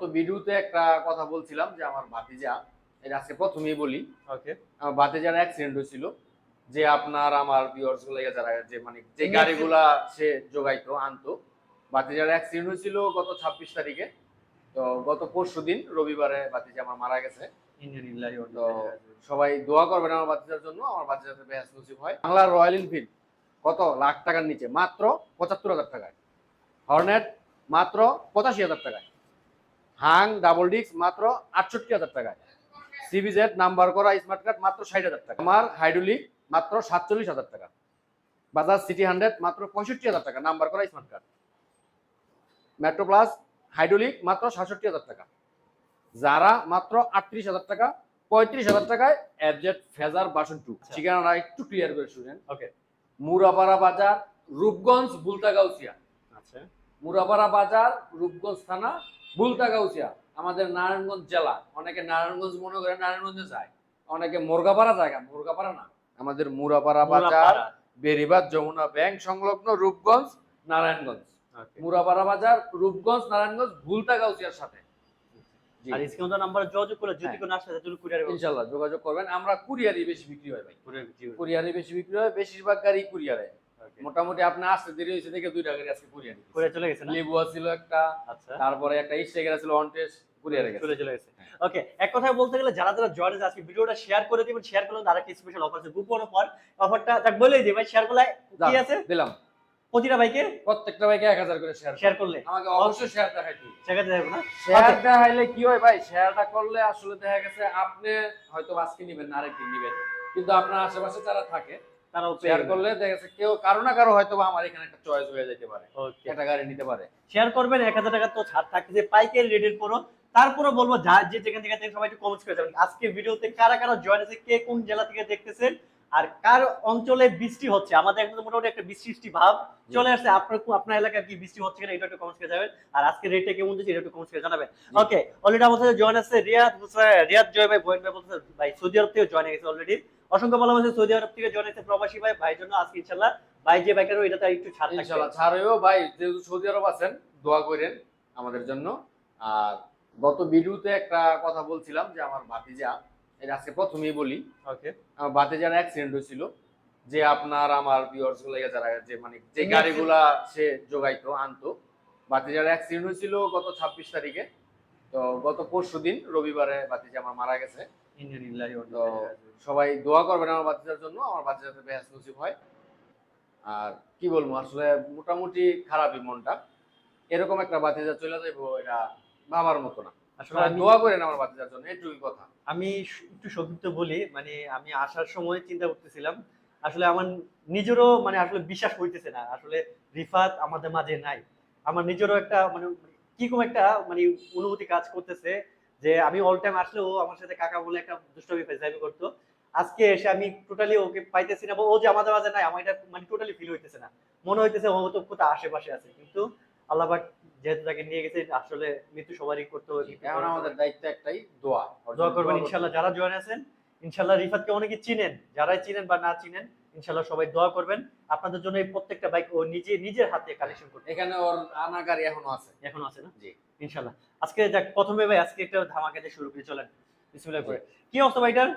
তো ভিডিওতে একটা কথা বলছিলাম যে আমার ভাতিজা এটা আজকে প্রথমেই বলি। ওকে আমার ভাতিজার অ্যাক্সিডেন্ট হয়েছিল যে আপনার আমার ভিউয়ার্সগুলো যারা যে মানে যে গাড়িগুলা সে যোগাইতো আনতো। ভাতিজার অ্যাক্সিডেন্ট হয়েছিল গত ছাব্বিশ তারিখে। তো গত পরশু দিন রবিবারে ভাতিজা আমার মারা গেছে। তো সবাই দোয়া করবেন আমার বাচ্চাদের জন্য। আমার বাচ্চাদের বেহাস নসিব হয়। বাংলার রয়্যাল এনফিল্ড কত লাখ টাকার নিচে? মাত্র পঁচাত্তর হাজার টাকায়। হর্নেট মাত্র পঁচাশি হাজার টাকায়। হাং ডাবল ডিস্ক মাত্র আটষট্টি হাজার টাকায়। সিবিজেড নাম্বার করা স্মার্ট কার্ড মাত্র ষাট হাজার টাকা। আমার হাইড্রোলিক মাত্র সাতচল্লিশ হাজার টাকা। বাজাজ সিটি হান্ড্রেড মাত্র পঁয়ষট্টি হাজার টাকা নাম্বার করা smart card metro plus hydraulic মাত্র সাতষট্টি হাজার টাকা। যারা মাত্র আটত্রিশ হাজার টাকা পঁয়ত্রিশ হাজার টাকায় অ্যাবজেট ফেজার বাসন টু। ঠিকানাটা একটু ক্লিয়ার করে শুনেন। ওকে মুরাপাড়া বাজার রূপগঞ্জ বুলতাগাউসিয়া। আচ্ছা। মুরাপাড়া বাজার রূপগঞ্জ থানা বুলতাগাউসিয়া আমাদের নারায়ণগঞ্জ জেলা। অনেকে নারায়ণগঞ্জ মনে করে নারায়ণগঞ্জে যায় অনেকে মুরগাপাড়া জায়গা মুরগাপাড়া না। আমাদের মুরাপাড়া বাজার বেরিবাদ যমুনা ব্যাংক সংলগ্ন রূপগঞ্জ নারায়ণগঞ্জ। মুরাপাড়া বাজার রূপগঞ্জ নারায়ণগঞ্জ বুলতাগাউসিয়ার সাথে। জি। আর স্ক্রিন নাম্বার যোগাযোগ করলে যদি হ্যাঁ। কোনো আসে তাহলে কুরিয়ারে ইনশাল্লাহ যোগাযোগ করবেন। আমরা কুরিয়ারই বেশি বিক্রি হয় ভাই। কুরিয়ারে বেশি বিক্রি হয় বেশিরভাগ গাড়ি কুরিয়ারে মোটামুটি আপনি আসতে দেরি হয়েছে দেখে দুইটা গাড়ি আজকে কুরিয়ারে কুরিয়ার চলে গেছে লেবু ছিল একটা আচ্ছা। তারপরে একটা স্টেকার ছিল অনটেস কুরিয়ারে গেছে। চলে চলে গেছে। হ্যাঁ। ওকে এক কথায় বলতে গেলে যারা যারা জয়েন আজকে ভিডিওটা শেয়ার করে দিবেন শেয়ার করলে তারা কি স্পেশাল অফার আছে কুপন অফার অফারটা তাক বলেই দিই ভাই শেয়ার করলে কি আছে? দিলাম। প্রতিটা বাইকে প্রত্যেকটা বাইকে এক হাজার করে শেয়ার শেয়ার করলে। আমাকে অবশ্যই শেয়ার দেখাই তুই সেখানে যাবে না? শেয়ার. দেখাইলে কি হয় ভাই শেয়ারটা করলে আসলে দেখা গেছে আপনি হয়তো আজকে নিবেন না আরেকদিন নিবেন। কিন্তু আপনার আশেপাশে যারা থাকে তারাও শেয়ার করলে দেখা যাচ্ছে কেউ কারও না কারও হয়তো আমার এখানে একটা চয়েস হয়ে যেতে পারে একটা গাড়ি নিতে পারে। শেয়ার করবেন এক হাজার টাকা তো ছাড় থাকছে পাইকারি রেটের পরও। তারপরে বলব যা যে যেখান থেকে সবাই একটু কমেন্ট করে যাবেন। আজকে ভিডিওতে কারা কারা জয়েন আছে কে কোন জেলা থেকে দেখতেছেন আর কার অঞ্চলে বৃষ্টি হচ্ছে? আমাদের এখন তো মোটামুটি একটা বৃষ্টি বৃষ্টি ভাব চলে আসছে। আপনার আপনার এলাকায় কি বৃষ্টি হচ্ছে কিনা এটা একটু কমেন্ট করে যাবেন আর আজকে রেটটা কেমন যাচ্ছে এটা একটু কমেন্ট করে জানাবেন। ওকে অলরেডি আমাদের সাথে জয়েন আছে রিয়াদ রিয়াদ জয় ভাই বয়েন ভাই বলতে ভাই সৌদি আরব থেকে জয়েন হয়ে গেছে অলরেডি অসংখ্য ভালো আছে সৌদি আরব থেকে জয়েন হয়েছে প্রবাসী ভাই। ভাইয়ের জন্য আজকে ইনশাল্লাহ ভাই যে বাইকারও এটাতে একটু ছাড় থাকবে। ইনশাল্লাহ ছাড়েও ভাই যেহেতু সৌদি আরব আছেন দোয়া করেন আমাদের জন্য। আর গত ভিডিওতে একটা কথা বলছিলাম যে আমার ভাতিজা এটা আজকে প্রথমেই বলি। ওকে। আমার ভাতিজার অ্যাক্সিডেন্ট হয়েছিল যে আপনার আমার ভিউয়ার্সগুলো যারা যে মানে যে গাড়িগুলা সে যোগাইতো আনতো ভাতিজার অ্যাক্সিডেন্ট হয়েছিল গত ছাব্বিশ তারিখে। তো গত পরশু দিন রবিবারে ভাতিজা আমার মারা গেছে। তো সবাই দোয়া করবেন আমার বাচ্চাদের জন্য আমার বাচ্চাদের বেহাস নসিব হয়। আর কি বলব আসলে মোটামুটি খারাপই মনটা। এরকম একটা বাতিজা চলে যাইবো এটা ভাবার মতো না। আসলে আমি- দোয়া করেন আমার বাচ্চাদের জন্য এইটুকুই কথা। আমি একটু বলি মানে আমি আসার সময় চিন্তা করতেছিলাম আসলে আমার নিজেরও মানে আসলে বিশ্বাস হইতেছে না আসলে রিফাত আমাদের মাঝে নাই। আমার নিজেরও একটা মানে কীরকম একটা মানে অনুভূতি কাজ করতেছে যে আমি অল টাইম আসলে ও আমার সাথে কাকা বলে একটা দুষ্টমি ফেসাইবি করতো। আজকে এসে আমি টোটালি ওকে পাইতেছি না ও যে আমাদের মাঝে নাই আমার এটা মানে টোটালি ফিল হইতেছে না। মনে হইতেছে ও তো কোথাও আশেপাশে আছে কিন্তু আল্লাহ যেহেতু তাকে নিয়ে গেছে আসলে মৃত্যু সবারই করতে হবে এখন আমাদের দায়িত্ব একটাই দোয়া। দোয়া করবেন ইনশাল্লাহ যারা জয়েন আছেন ইনশাল্লাহ রিফাতকে অনেকে চিনেন যারাই চিনেন বা না চিনেন ইনশাল্লাহ সবাই দোয়া করবেন। আপনাদের জন্য এই প্রত্যেকটা বাইক ও নিজে নিজের হাতে কালেকশন করতে এখানে ওর আনা গাড়ি এখনও আছে। এখনও আছে না? জি। ইনশাল্লাহ আজকে দেখ প্রথমে ভাই আজকে একটা ধামাকা দিয়ে শুরু করে চলেন। বিসমিল্লাহ করে। কি অবস্থা ভাইটার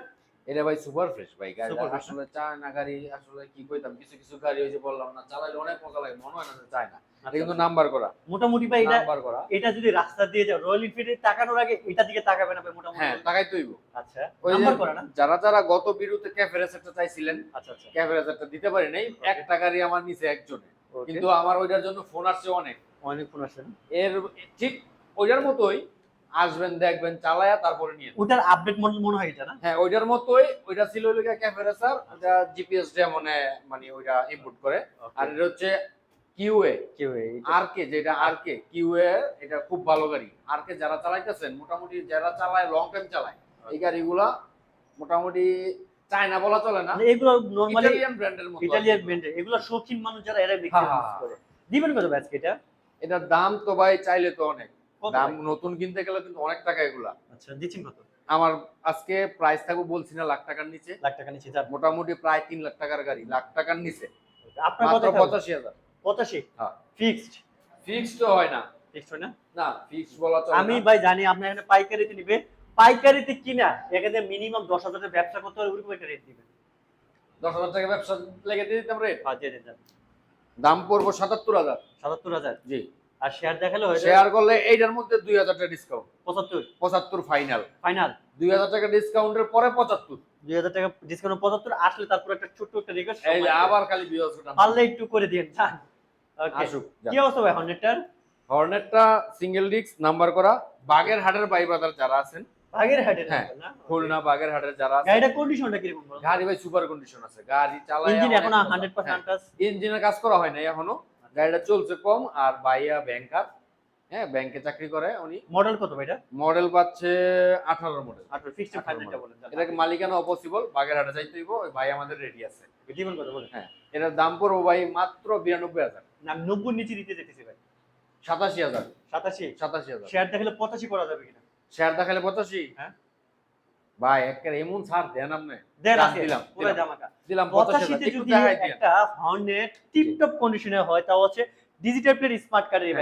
এটা ভাই সুপার ফ্রেশ ভাই গাড়ি। আসলে চায় না গাড়ি আসলে কি কইতাম কিছু কিছু গাড়ি ওই যে বললাম না চালাইলে অনেক মজা লাগে মনে হয় না চায় না। এটা কিন্তু নাম্বার করা। মোটামুটি ভাই এটা নাম্বার করা। এটা যদি রাস্তা দিয়ে যাও রয়্যাল এনফিল্ডে তাকানোর আগে এটা দিকে তাকাবে না ভাই মোটামুটি। হ্যাঁ টাকাই তৈব আচ্ছা নাম্বার করা না? যারা যারা গত বিরুতে ক্যাফে রেসারটা চাইছিলেন আচ্ছা আচ্ছা। ক্যাফে রেসারটা দিতে পারি নাই Okay. এক টাকারই আমার নিচে একজনে। কিন্তু কিন্তু আমার ওইটার জন্য ফোন আসছে অনেক। অনেক ফোন আসছে এর ঠিক ওইটার মতোই আসবেন দেখবেন চালায়া তারপরে নিয়ে ওটার আপডেট মনে মনে হয় এটা না? হ্যাঁ ওইটার মতোই ওইটা ছিল ওই ক্যাফে রেসার ওটা জিপিএস যেমনে মানে ওইটা ইনপুট করে। আর এটা হচ্ছে কিউএ কেউ আর কে যেটা আর কে কিউএ এটা খুব ভালো গাড়ি। আর কে যারা চালাইতেছেন মোটামুটি যারা চালায় লং টাইম চালায় এই গাড়িগুলা মোটামুটি চায়না বলা চলে না। মানে এগুলো নরমালি ইটালিয়ান ব্র্যান্ডের মতো ইটালিয়ান। ব্র্যান্ডের এগুলো শৌখিন মানুষ যারা এরা বেশি হ্যাঁ, হ্যাঁ, করে। দিবেন কত ব্যাচ এটা? এটার দাম তো ভাই চাইলে তো অনেক। দাম? নতুন কিনতে গেলে কিন্তু অনেক টাকা এগুলা। আচ্ছা দিচ্ছেন কত? আমার আজকে প্রাইস থাকব বলছি না লাখ টাকার নিচে। লাখ টাকা নিচে মোটামুটি প্রায় তিন লাখ টাকার গাড়ি লাখ টাকার নিচে। আপনার কত পঁচাশি হাজার। পঁচাশি? হ্যাঁ। ফিক্সড ফিক্স তো হয় না। ফিক্সড হয় না? না ফিক্স বলা চলে আমি ভাই জানি আপনার এখানে পাইকারিতে নিবে। পাইকারিতে কিনা এখানে মিনিমাম দশ হাজারের ব্যবসা করতে হলে ওরকম একটা রেট দিবেন। দশ হাজার টাকা ব্যবসা লেগে দিয়ে দিতাম রেট হ্যাঁ দিয়ে দেন দাম পড়ব সাতাত্তর হাজার। সাতাত্তর হাজার? জি। আর শেয়ার দেখালে শেয়ার করলে এইটার মধ্যে দুই হাজার টাকা ডিসকাউন্ট পঁচাত্তর। পঁচাত্তর ফাইনাল ফাইনাল দুই হাজার টাকা ডিসকাউন্টের পরে পঁচাত্তর। দুই হাজার টাকা ডিসকাউন্ট পঁচাত্তর আসলে তারপর একটা ছোট্ট একটা রিকোয়েস্ট এই যে আবার খালি পারলে একটু করে দিন আসুক কি অবস্থা ভাই হন্ড্রেডটার হর্নেটটা সিঙ্গেল ডিস্ক নাম্বার করা। বাগের হাটের ব্রাদার যারা আছেন আগের হাটের হ্যাঁ, না? খুলনা বাগের হাটের যারা আছেন। গাড়িটা কন্ডিশনটা কীরকম বলো? গাড়ি ভাই সুপার কন্ডিশন আছে। গাড়ি চালায় ইঞ্জিন এখন হান্ড্রেড পার্সেন্ট আনটাস ইঞ্জিনের কাজ করা হয় নাই এখনও। গাড়িটা চলছে কম আর ভাইয়া ব্যাংকার হ্যাঁ ব্যাংকে চাকরি করে উনি। মডেল কত ভাই এটা মডেল পাচ্ছে আঠারো মডেল আঠারো ফিক্সড ফাইনালটা বলেন এটাকে মালিকানা অপসিবল বাগেরহাটে যাইতে হইব ওই ভাই আমাদের রেডি আছে। জীবন কত বলেন? হ্যাঁ এটার দাম পড়ব ভাই মাত্র বিরানব্বই হাজার। না নব্বই নিচে দিতে যেতেছি ভাই। সাতাশি হাজার। সাতাশি? সাতাশি হাজার। শেয়ার দেখালে পঁচাশি করা যাবে কিনা? শেয়ার দেখালে পঁচাশি? হ্যাঁ। ভাই একের এমন ছাড় দেন আপনি। দেন দিলাম, পুরো। জামাকা দিলাম পঁচাশি পঁচাশিতে হাজার একটু যদি একটা হর্নেট টিপটপ কন্ডিশনে হয় তাও হচ্ছে ডিজিটাল প্লেট স্মার্ট কার্ডের এই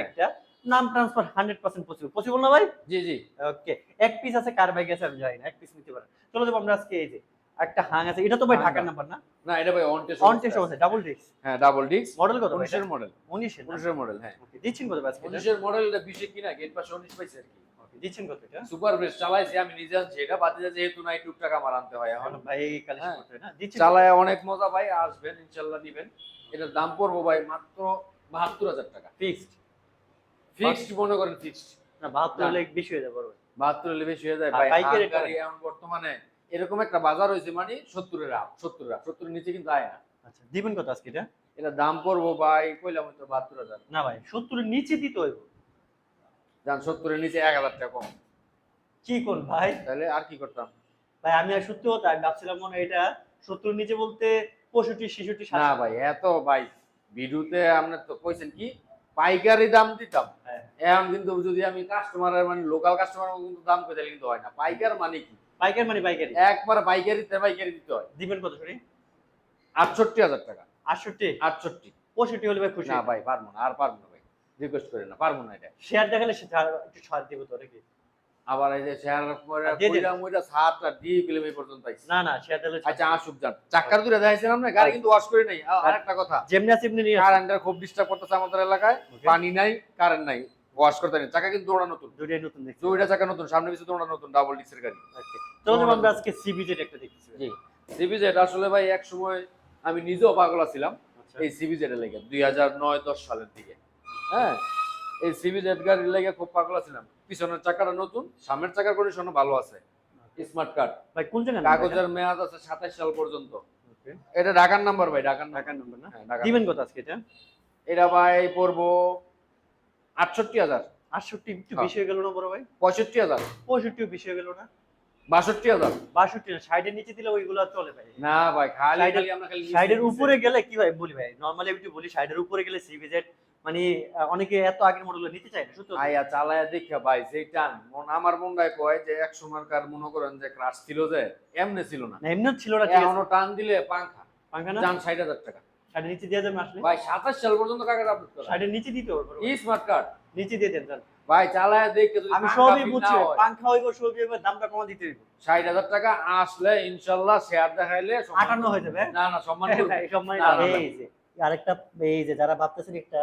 নাম transfer hundred percent possible possible না ভাই? জি জি। ওকে এক পিস আছে কার ব্যাগ আছে আমি জানি না এক পিস নিতে পারেন চলো যাব আমরা আজকে এই যে একটা হাং আছে। এটা তো ভাই ঢাকার নাম্বার না? না এটা ভাই অন টেস্ট অন টেস্ট আছে। ডাবল ডিস্ক হ্যাঁ ডাবল ডিস্ক মডেল কত ভাই? উনিশের মডেল উনিশের না? উনিশের মডেল হ্যাঁ। দিচ্ছেন কত ভাই আজকে? এটা? উনিশের মডেল এটা বিশে কিনা? গেট পাশে উনিশ পাইছে আর কি। দিচ্ছেন কত এটা সুপার চালাইছি। আমি নিজে আনছি এটা যেহেতু নাই টুকটাক আমার আনতে হয় এখন। ভাই কালেকশন হ্যাঁ। করতে না? দিচ্ছেন চালায় অনেক মজা ভাই আসবেন ইনশাল্লাহ নিবেন এটার দাম পড়ব ভাই মাত্র বাহাত্তর হাজার টাকা। ফিক্সড ফিক্সড মনে করেন ফিক্সড না বাহাত্তর না। হলে বেশি হয়ে যাবে ভাই। হলে বেশি হয়ে যায় ভাই। এখন বর্তমানে এরকম একটা বাজার হয়েছে মানে সত্তরের আপ সত্তরের আপ সত্তরের নিচে কিন্তু আয় না। আচ্ছা দিবেন কত আজকে এটা? এটা দাম পড়ব ভাই কইলাম তো বাহাত্তর হাজার। না ভাই সত্তরের নিচে দিতে হইব। যান সত্তরের নিচে এক হাজার টাকা কম। কি কোন ভাই? তাহলে আর কি করতাম? ভাই আমি আর সত্যি কথা ভাবছিলাম মনে এটা সত্তর নিচে বলতে পঁয়ষট্টি ছেষট্টি না ভাই এত ভাই ভিডিওতে আপনি তো কইছেন কি পাইকারি দাম দিতাম। হ্যাঁ। এখন কিন্তু যদি আমি কাস্টমারের মানে লোকাল কাস্টমার কিন্তু দাম কই তাহলে কিন্তু হয় না। পাইকার মানে কি? পাইকারি মানে পাইকারি? একবার পাইকারি তে পাইকারি দিতে হয়। দিবেন কত সরি আটষট্টি হাজার টাকা। আটষট্টি? আটষট্টি। পঁয়ষট্টি হলে ভাই খুশি। না ভাই পারব না আর পারব না। রিকোয়েস্ট করে না পারব না এটা। শেয়ার দেখালে একটু ছাড় দিব তো নাকি? আবার এই যে শেয়ার দিয়ে দিন। কইরা মইরা সাতটা দিয়ে কিলো এই পর্যন্ত না না শেয়ার দিলে আচ্ছা আসুক যান। চাক্কার দূরে দেখাইছিলাম না গাড়ি কিন্তু ওয়াশ করে নাই। আরেকটা কথা। যেমনি আছে এমনি নিয়ে আসুন। কারেন্টের খুব ডিস্টার্ব করতেছে আমাদের এলাকায়। পানি নাই কারেন্ট নাই। ওয়াশ করতে নেই। চাকা কিন্তু দৌড়া নতুন। দুইটাই নতুন দেখছি। দুইটা চাকা নতুন সামনে পিছনে দৌড়া নতুন ডাবল ডিক্সের গাড়ি. চলো আমরা আজকে সিবিজেড একটা দেখতেছি। জি। সিবিজেড আসলে ভাই এক সময় আমি নিজেও পাগলা ছিলাম আচ্ছা। এই সিবিজেড এর লেগে হাজার নয় দশ সালের দিকে। হ্যাঁ? এই সিবিজেড গাড়ির লেগে খুব পাগলা ছিলাম পিছনের চাকাটা নতুন সামনের চাকার কন্ডিশন ভালো আছে। স্মার্ট কার্ড ভাই কোন কাগজের মেয়াদ আছে সাতাশ সাল পর্যন্ত। এটা ঢাকার নাম্বার ভাই ঢাকার ঢাকার নম্বর না? হ্যাঁ দিবেন কত আজকে এটা? এটা ভাই পড়ব আটষট্টি হাজার। আটষট্টি একটু হ্যাঁ। বেশি হয়ে গেল না বড় ভাই? পঁয়ষট্টি হাজার। পঁয়ষট্টিও বেশি হয়ে গেল না? নিচে দিলে ওইগুলো চলে ভাই। না ভাই খালি আমরা খালি উপরে গেলে কি ভাই বলি ভাই নর্মালি একটু বলি সাইডের উপরে গেলে সিভিজেড মানে অনেকে এত আগের মডেল নিতে চায় না সত্যি। আয়া চালায়া দেখা ভাই টান মন আমার মনটায় কয় যে মনে করেন যে ক্রাশ ছিল যে এমনি ছিল না এমনি ছিল না এখনও টান দিলে পাঙ্খা পাঙ্খা না যান ষাট হাজার টাকা নিচে দিয়ে যাবেন আসলে ভাই সাতাশ সাল পর্যন্ত আপলোড করা নিচে দিতে। ই স্মার্ট কার্ড নিচে দিয়ে দেন। ভাই চালায়া দেখে আমি সবই বুঝছি। হয়, পাঙ্খা হইব সবই হইব দামটা কমা দিতে হইব ষাট হাজার টাকা আসলে ইনশাল্লাহ শেয়ার দেখাইলে সম্মান আটান্ন হয়ে যাবে না না সম্মান করবে। না, না, না। এই যে আরেকটা এই যে যারা ভাবতেছেন একটা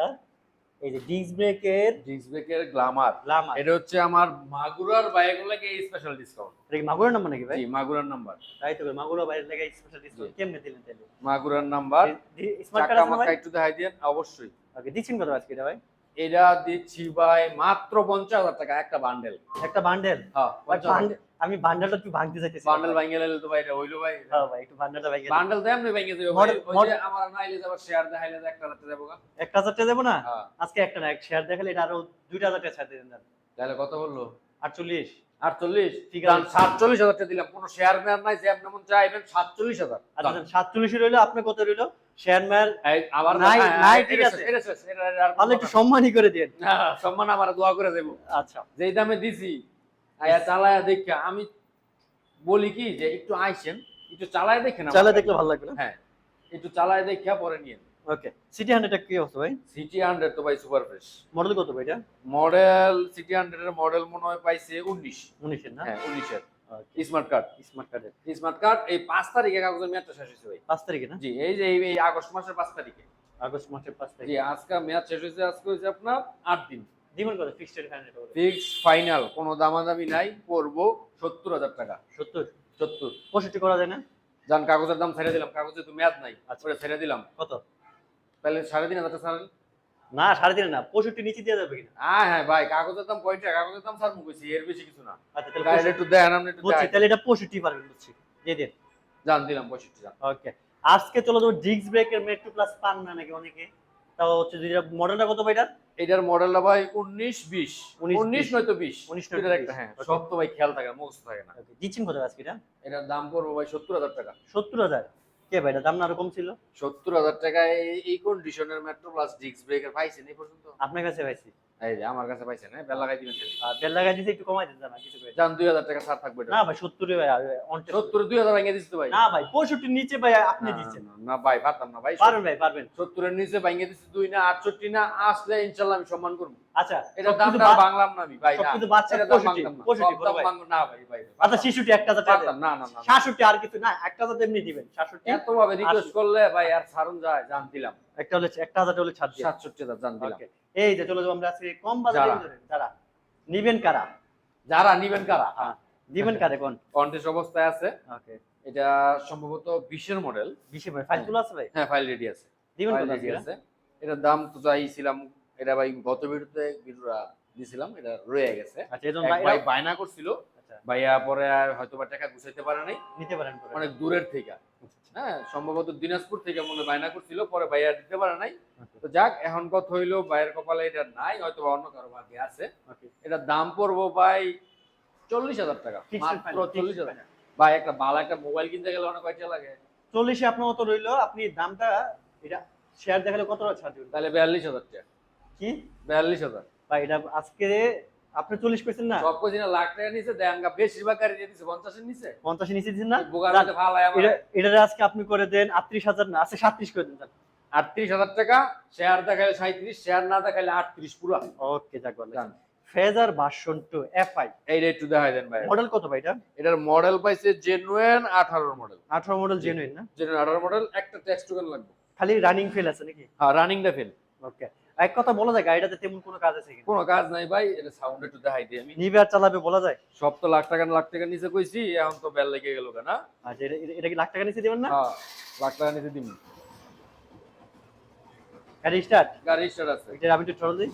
এই যে ডিস্ক ব্রেকের ডিস্ক ব্রেকের গ্লামার গ্লামার এটা হচ্ছে আমার মাগুরার বাইকগুলোকে স্পেশাল ডিসকাউন্ট এটা কি মাগুরার নাম্বার নাকি ভাই? জি মাগুরার নাম্বার তাই তো মাগুরা বাইক লাগে স্পেশাল ডিসকাউন্ট। কেমনে দিলেন তাহলে? মাগুরার নাম্বার স্মার্ট কার্ড চাকা আছে না মাকা ভাই? একটু দেখাই দেন অবশ্যই। ওকে দিচ্ছেন কত আজকে এটা ভাই? এটা দিচ্ছি ভাই মাত্র পঞ্চাশ হাজার টাকা একটা বান্ডেল একটা বান্ডেল হ্যাঁ আমি বান্ডেলটা একটু ভাঙতে চাইছি বান্ডেল ভাঙে গেলে তো ভাই এটা হইল ভাই। হ্যাঁ ভাই একটু বান্ডেলটা ভাঙে বান্ডেল তো এমনি ভাঙে যাবে ওই যে আমার নাইলে যাবার শেয়ার দেখাইলে যে একটা রাতে যাব গা। একটা হাজার টাকা দেবো না? আজকে একটা না এক শেয়ার দেখালে এটা আরও দুইটা হাজার টাকা ছাড় দেন। তাহলে কত হলো আটচল্লিশ। আটচল্লিশ? ঠিক ঠিক আছে। আছে সাতচল্লিশ হাজার দিলাম। কোনো শেয়ার নেওয়ার নাই যে আপনি মন চাইবেন সাতচল্লিশ হাজার। আচ্ছা সাতচল্লিশ রইল আপনার কত রইল? শেয়ার ম্যার আবার নাই, হ্যাঁ, নাই, ঠিক আছে। এটা শেষ, এটা আর তাহলে একটু সম্মানই করে দেন সম্মান আমার দোয়া করে দেবো। আচ্ছা। যেই দামে দিছি আয়া চালায়া দেখা আমি বলি কি যে একটু আইসেন একটু চালায় দেখেন আমার চালা গাড়ি। দেখলে ভালো লাগবে হ্যাঁ একটু চালায় দেখা পরে নিয়ে ওকে সিটি হান্ড্রেডটা কি অবস্থা ভাই? সিটি হান্ড্রেড তো ভাই সুপার ফ্রেশ মডেল কত ভাই এটা? মডেল সিটি হান্ড্রেড এর মডেল মনে হয় পাইছে উনিশ। উনিশের না? হ্যাঁ উনিশের। স্মার্ট কার্ড স্মার্ট কার্ডের স্মার্ট কার্ড এই পাঁচ তারিখে কাগজের মেয়াদটা শেষ হয়েছে ভাই। পাঁচ তারিখে না? জি এই যে এই- আগস্ট মাসের পাঁচ তারিখে। আগস্ট মাসের পাঁচ জি তারিখে আজকে মেয়াদ শেষ হয়েছে আজকে হয়েছে আপনার আট দিন। দিবেন কত? ফিক্সড হান্ড্রেড ফিক্স ফাইনাল কোনো দামাদামি নাই পড়ব সত্তর হাজার টাকা। সত্তর? সত্তর। পঁয়ষট্টি করা যায় না? যান কাগজের দাম ছেড়ে দিলাম কাগজে তো মেয়াদ নাই আচ্ছা। ছেড়ে দিলাম। কত? তাহলে সাড়ে তিন হাজার ছাড়েন না সাড়ে তিন না পঁয়ষট্টি নিচে দেওয়া যাবে কিনা? হ্যাঁ হ্যাঁ ভাই কাগজের দাম কয়টা? কাগজের দাম স্যার মুখেছি এর বেশি কিছু না। আচ্ছা তাহলে একটু দেন আপনি একটু বুঝছি তাহলে এটা পঁয়ষট্টি পারবেন বুঝছি। দিয়ে দিন। জান দিলাম পঁয়ষট্টি জান ওকে। আজকে চলো তো ডিস্ক ব্রেকের মেট্রো প্লাস পান না নাকি অনেকে? তাও হচ্ছে যেটা মডেলটা কত ভাই এটার এটার মডেলটা ভাই উনিশ বিশ। উনিশ, নয়তো বিশ। উনিশ। একটা হ্যাঁ. সব তো ভাই খেয়াল থাকে না মুখস্থ থাকে না। দিচ্ছেন কত আজকে এটা? এটার দাম পড়ব ভাই সত্তর হাজার টাকা। সত্তর হাজার? কে ভাই? দাম না কম ছিল। সত্তর হাজার টাকায় এই- কন্ডিশনের মেট্রো প্লাস ডিস্ক ব্রেকার পাইছেন এই পর্যন্ত? আপনার কাছে পাইছি। এই যে আমার কাছে পাইছেন হ্যাঁ? বেলা লাগাই দিবেন। আর লাগাই দিতে একটু কমাই দিতে না কিছু করে জান দুই হাজার টাকা ছাড় থাকবে না ভাই সত্তরে ভাই অনটেস্ট সত্তরে। দুই হাজার ভেঙে তো ভাই। না ভাই পঁয়ষট্টির নিচে ভাই আপনি দিচ্ছেন। না, ভাই পারতাম না ভাই। পারবেন ভাই পারবেন। সত্তরের নিচে ভেঙে দিচ্ছি দুই না আটষট্টি না আসলে ইনশাল্লাহ আমি সম্মান করব। আচ্ছা এটা সবকিছু দামটা বাংলাম না ভাই না। সবকিছু বাচ্চা 65, 65 ভাই। না ভাই ভাই আচ্ছা শিশুটি একটা হাজার টাকা না না না না। সাতষট্টি আর কিছু না একটা হাজার এমনি দিবেন সাতষট্টি এত ভাবে রিকোয়েস্ট করলে ভাই আর ছাড়ুন যায় জান দিলাম একটা হলে একটা হাজার হলে ছাড় দিয়ে। সাতষট্টি জান দিলাম এই যে চলো যাব আমরা আজকে কম বাজারে যারা। নিবেন কারা? যারা নিবেন কারা? দিবেন কারে কোন? কন্টেস্ট অবস্থায় আছে। ওকে এটা সম্ভবত বিশের মডেল বিশে ভাই ফাইল তুলো আছে ভাই? হ্যাঁ ফাইল রেডি আছে। দিবেন কত আছে। এটার দাম তো চাইছিলাম এটা ভাই গত ভিডিওতে ভিডিওটা দিছিলাম এটা রয়ে গেছে। আচ্ছা এজন ভাই বায়না করছিল আচ্ছা। ভাইয়া পরে আর হয়তো বা টাকা গুছাইতে পারে নাই। নিতে পারেন পরে। অনেক দূরের থেকে। হ্যাঁ সম্ভবত দিনাজপুর থেকে মনে বায়না করছিল পরে ভাইয়া দিতে পারে নাই। তো যাক এখন কথা হইল ভাইয়ের কপালে এটা নাই হয়তো বা অন্য কারও ভাগ্যে আছে. এটার দাম পড়ব ভাই চল্লিশ হাজার টাকা মাত্র চল্লিশ হাজার। ভাই একটা ভালো একটা মোবাইল কিনতে গেলে অনেক কয়টা লাগে? চল্লিশে আপনার মতো রইল আপনি দামটা এটা শেয়ার দেখালে কত টাকা ছাড় দিবেন? তাহলে বিয়াল্লিশ হাজার টাকা। কি? বিয়াল্লিশ হাজার। ভাই এটা আজকে আপনি চল্লিশ পেয়েছেন না? সব লাখ টাকা নিচে দেন বেশিরভাগ গাড়ি দিয়ে দিছে পঞ্চাশের নিচে। পঞ্চাশে নিচে দিচ্ছেন না? এটা আজকে আপনি করে দেন আটত্রিশ হাজার না আছে সাতত্রিশ করে দেন আটত্রিশ হাজার টাকা শেয়ার দেখাইলে সাঁত্রিশ শেয়ার না দেখাইলে আটত্রিশ পুরো। ওকে যাক Fazer version two F I এইটা একটু দেখাই দেন ভাই। মডেল কত ভাই এটা? এটার মডেল পাইছে জেনুয়েন আঠারোর মডেল আঠারো মডেল জেনুইন না? জেনুয়েন আঠারো মডেল একটা টোকেন লাগবে। খালি রানিং ফেল আছে নাকি? হ্যাঁ রানিংটা ফেল ওকে। এক কথা বলা যায় গাড়িটাতে তেমন কোনো কাজ আছে কিনা? কোনো কাজ নাই ভাই এটা সাউন্ড একটু দেখাই দিই আমি। নিবে আর চালাবে বলা যায়? সব তো লাখ টাকা লাখ টাকা নিচে কইছি এখন তো বেল লেগে গেল কেন আচ্ছা এটা কি লাখ টাকা নিচে দেবেন না? হ্যাঁ লাখ টাকা নিচে দিন গাড়ি স্টার্ট গাড়ি স্টার্ট আছে। এটা আমি একটু দিই।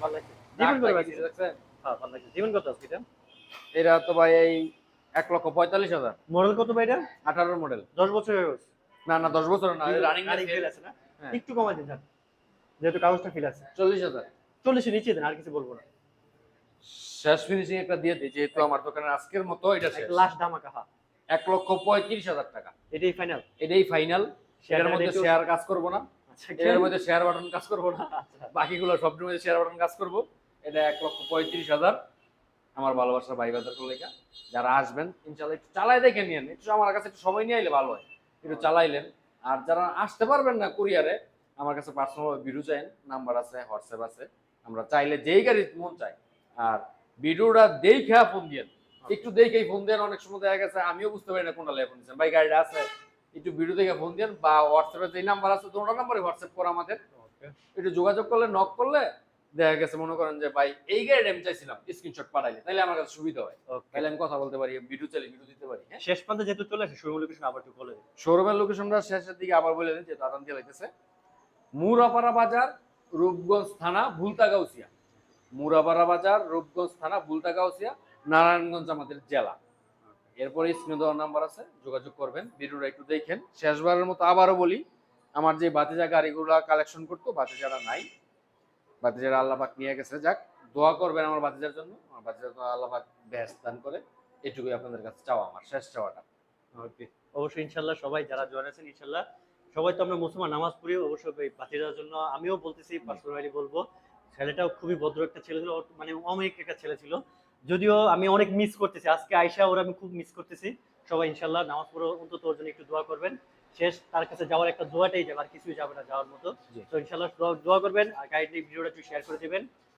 ভালো লাগছে। দিবেন? দেখছেন? হ্যাঁ, ভালো লাগছে। দিবেন কত এটা? এটা তো ভাই এই এক লক্ষ পঁয়তাল্লিশ হাজার। মডেল কত ভাই এটা? আঠারোর মডেল। দশ বছর হয়ে না না দশ বছর না রানিং আছে না। একটু কমাই দিন যেহেতু কাগজটা ফিল আছে। চল্লিশ হাজার। চল্লিশে নিচে দেন আর কিছু বলব না। শেষ ফিনিশিং একটা দিয়ে দিই যেহেতু আমার দোকানের আজকের মতো এটা শেষ। লাস্ট ধামাকা হা এক লক্ষ পঁয়ত্রিশ হাজার টাকা। এটাই ফাইনাল এটাই ফাইনাল এর মধ্যে শেয়ার কাজ করব না। আচ্ছা এর মধ্যে শেয়ার বাটন কাজ করব না। আচ্ছা। বাকিগুলো সবটির মধ্যে শেয়ার বাটন কাজ করব। এটা এক লক্ষ পঁয়ত্রিশ হাজার। আমার ভালোবাসার ভাই বাজার লেখা যারা আসবেন ইনশাল্লাহ একটু চালাই দেখে নিয়েন। একটু আমার কাছে একটু সময় নিয়ে আইলে ভালো হয়। একটু চালাইলেন। আর যারা আসতে পারবেন না কুরিয়ারে আমার কাছে পার্সোনাল বিরু চাইন নাম্বার আছে হোয়াটসঅ্যাপ আছে। আমরা চাইলে যেই গাড়ি মন চাই আর ভিডিওটা দেখে ফোন দিয়ে একটু দেখেই ফোন দেন অনেক সময় দেখা গেছে আমিও বুঝতে পারি না কোনটা লেগে ফোন দিচ্ছেন ভাই গাড়িটা আছে একটু ভিডিও দেখে ফোন দেন বা হোয়াটসঅ্যাপে যেই নাম্বার আছে দুটো নাম্বারে হোয়াটসঅ্যাপ করে আমাদের। একটু যোগাযোগ করলে নক করলে দেখা গেছে মনে করেন যে ভাই এই গাড়িটা আমি চাইছিলাম স্ক্রিনশট পাঠাইলে তাহলে আমার কাছে সুবিধা হয়। তাহলে আমি কথা বলতে পারি ভিডিও চাইলে ভিডিও দিতে পারি হ্যাঁ? শেষ পর্যন্ত যেহেতু চলে আসে শোরুম লোকেশন আবার একটু বলে শোরুমের লোকেশনটা শেষের দিকে আবার বলে দিন যে দাদান দিয়ে লাগতেছে। মুরাপাড়া বাজার রূপগঞ্জ থানা ভুলতাগাউসিয়া মুরাপাড়া বাজার রূপগঞ্জ থানা ভুলতাগাউসিয়া নারায়ণগঞ্জ আমাদের জেলা। এরপরে স্ক্রিনে দেওয়ার নাম্বার আছে যোগাযোগ করবেন ভিডিওটা একটু দেখেন। শেষবারের মতো আবারও বলি আমার যে বাতিজা গাড়িগুলো কালেকশন করতো বাতিজারা নাই। বাতিজারা আল্লাপাক নিয়ে গেছে। যাক দোয়া করবেন আমার বাতিজার জন্য। আমার বাতিজার আল্লাপাক ব্যাস দান করে। এটুকুই আপনাদের কাছে চাওয়া আমার শেষ চাওয়াটা। ওকে অবশ্যই ইনশাল্লাহ সবাই যারা জয়েন আছেন ইনশাল্লাহ সবাই তো আমরা মুসলমান নামাজ পড়ি অবশ্যই বাতিরার জন্য আমিও বলতেছি পার্সোনালি বলব ছেলেটাও খুবই ভদ্র একটা ছেলে ছিল মানে অমায়িক একটা ছেলে ছিল। যদিও আমি অনেক মিস করতেছি আজকে আয়সা ওরা আমি খুব মিস করতেছি। সবাই ইনশাল্লাহ নামাজ পড়ো অন্তত ওর জন্য একটু দোয়া করবেন। শেষ তার কাছে যাওয়ার একটা দোয়াটাই যাবে আর কিছুই যাবে না যাওয়ার মতো। তো ইনশাল্লাহ দোয়া- করবেন আর গাইড ভিডিওটা একটু শেয়ার করে দিবেন